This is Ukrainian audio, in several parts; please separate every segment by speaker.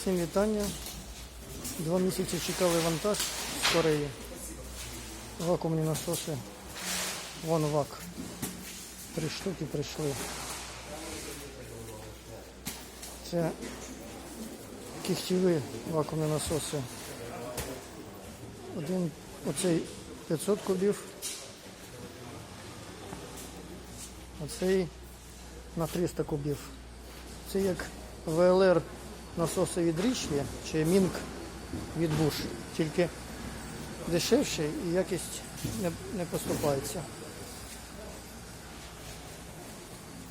Speaker 1: Всім вітання. Два місяці чекали вантаж з Кореї. Вакуумні насоси. Вон вак. Три штуки прийшли. Це кихтєві вакуумні насоси. Один оцей 500 кубів. Оцей на 300 кубів. Це як ВЛР насоси від Річлі чи Мінк від Буш. Тільки дешевше і якість не, не поступається.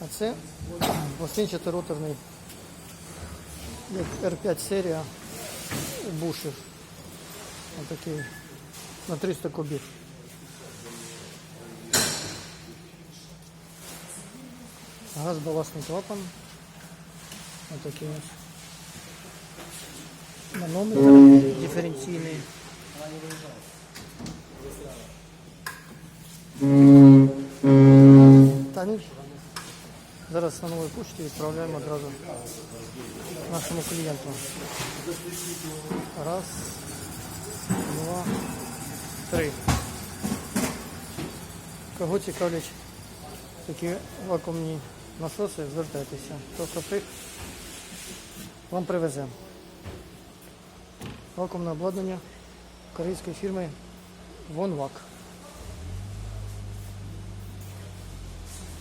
Speaker 1: А це пластинчато-роторний як R5 серія бушів. Отакий на 300 кубів. Газ балансний клапан. Отакий ось. Манометр диференційний. Та ні. Зараз на новій почті відправляємо одразу нашому клієнту. Раз, два, три. Кого цікавлять такі вакуумні насоси, звертайтеся. Тобто прих вам привеземо. Вакуумне обладнання корейської фірми Вонвак.